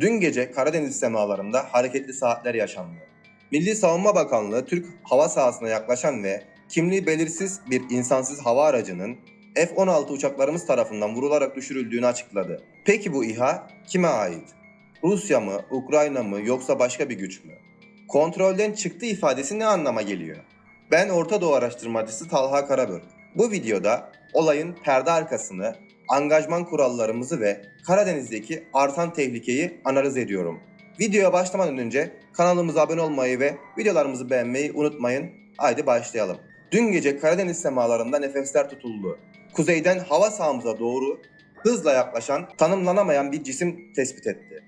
Dün gece Karadeniz semalarında hareketli saatler yaşandı. Milli Savunma Bakanlığı Türk hava sahasına yaklaşan ve kimliği belirsiz bir insansız hava aracının F-16 uçaklarımız tarafından vurularak düşürüldüğünü açıkladı. Peki bu İHA kime ait? Rusya mı, Ukrayna mı yoksa başka bir güç mü? Kontrolden çıktı ifadesi ne anlama geliyor? Ben Orta Doğu araştırmacısı Talha Karabök. Bu videoda olayın perde arkasını, angajman kurallarımızı ve Karadeniz'deki artan tehlikeyi analiz ediyorum. Videoya başlamadan önce kanalımıza abone olmayı ve videolarımızı beğenmeyi unutmayın. Haydi başlayalım. Dün gece Karadeniz semalarında nefesler tutuldu. Kuzeyden hava sahamıza doğru hızla yaklaşan, tanımlanamayan bir cisim tespit etti.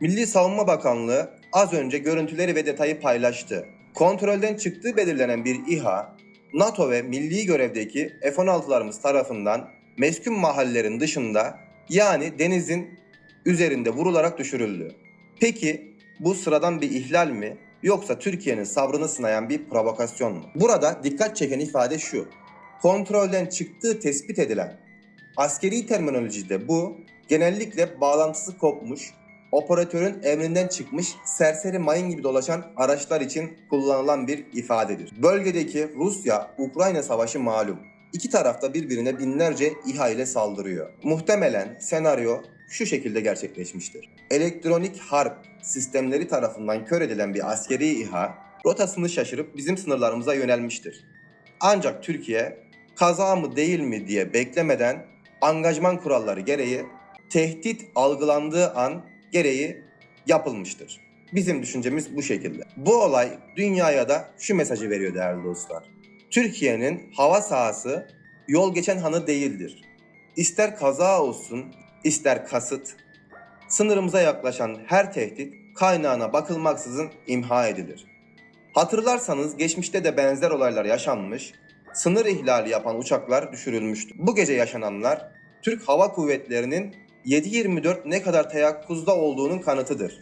Milli Savunma Bakanlığı az önce görüntüleri ve detayı paylaştı. Kontrolden çıktığı belirlenen bir İHA, NATO ve milli görevdeki F-16'larımız tarafından meskun mahallelerin dışında yani denizin üzerinde vurularak düşürüldü. Peki bu sıradan bir ihlal mi yoksa Türkiye'nin sabrını sınayan bir provokasyon mu? Burada dikkat çeken ifade şu. Kontrolden çıktığı tespit edilen askeri terminolojide bu genellikle bağlantısı kopmuş, operatörün emrinden çıkmış serseri mayın gibi dolaşan araçlar için kullanılan bir ifadedir. Bölgedeki Rusya-Ukrayna savaşı malum. İki tarafta birbirine binlerce İHA ile saldırıyor. Muhtemelen senaryo şu şekilde gerçekleşmiştir. Elektronik harp sistemleri tarafından kör edilen bir askeri İHA rotasını şaşırıp bizim sınırlarımıza yönelmiştir. Ancak Türkiye kaza mı değil mi diye beklemeden angajman kuralları gereği tehdit algılandığı an gereği yapılmıştır. Bizim düşüncemiz bu şekilde. Bu olay dünyaya da şu mesajı veriyor değerli dostlar. Türkiye'nin hava sahası yol geçen hanı değildir. İster kaza olsun, ister kasıt, sınırımıza yaklaşan her tehdit kaynağına bakılmaksızın imha edilir. Hatırlarsanız geçmişte de benzer olaylar yaşanmış, sınır ihlali yapan uçaklar düşürülmüştü. Bu gece yaşananlar Türk Hava Kuvvetleri'nin 7-24 ne kadar teyakkuzda olduğunun kanıtıdır.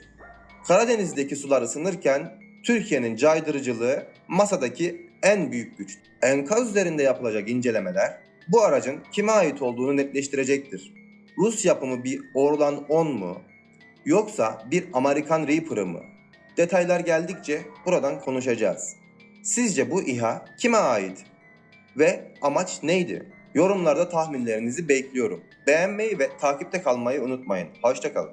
Karadeniz'deki sular ısınırken Türkiye'nin caydırıcılığı masadaki en büyük güç. Enkaz üzerinde yapılacak incelemeler bu aracın kime ait olduğunu netleştirecektir. Rus yapımı bir Orlan 10 mu yoksa bir Amerikan Reaper'ı mı? Detaylar geldikçe buradan konuşacağız. Sizce bu İHA kime ait? Ve amaç neydi? Yorumlarda tahminlerinizi bekliyorum. Beğenmeyi ve takipte kalmayı unutmayın. Hoşçakalın.